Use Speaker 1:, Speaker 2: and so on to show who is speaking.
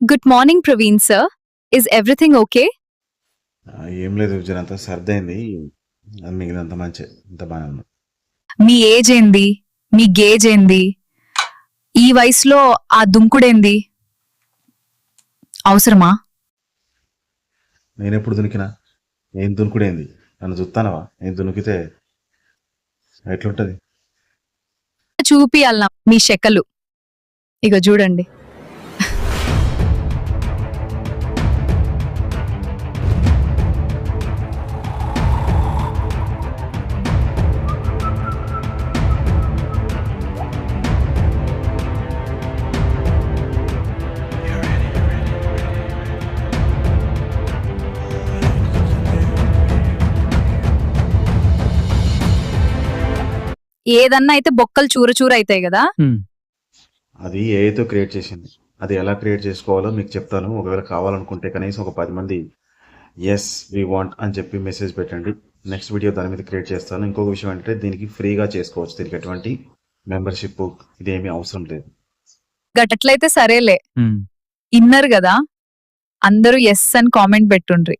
Speaker 1: Good morning Praveen sir is everything okay
Speaker 2: ఏం లేదు విజయ్ అంతా సర్దైంది. మిగిలినంత మంచి ఇంత బాగానే ఉంది.
Speaker 1: మీ ఏజ్ ఏంది? మీ గేజ్ ఏంది? ఈ వయసులో ఆ దుంకుడేంది అవసరమా?
Speaker 2: నేను ఎప్పుడు దునికినా? ఏం దునుకుడేంది? నన్ను చూస్తానవా ఏం దునికితే ఎట్లుంటది?
Speaker 1: చూపియాలనా మీ శకలు? ఇక చూడండి. ఏదన్నా అయితే బొక్కలు చూర చూర అవుతాయి కదా?
Speaker 2: అది ఏఐతో క్రియేట్ చేసింది. అది ఎలా క్రియేట్ చేసుకోవాలో మీకు చెప్తాను. ఒకవేళ కావాలనుకుంటే కనీసం ఒక పది మంది ఎస్ వి వాంట్ అని చెప్పి మెసేజ్ పెట్టండి. నెక్స్ట్ వీడియో దాని మీద క్రియేట్ చేస్తాను. ఇంకొక విషయం ఏంటంటే దీనికి ఫ్రీగా చేసుకోవచ్చు. దీనికి ఎటువంటి మెంబర్షిప్ ఇదేమీ అవసరం లేదు.
Speaker 1: గట్లయితే సరేలే. ఇన్నర్ కదా? అందరూ ఎస్ అని కామెంట్ పెట్టుండ్రి.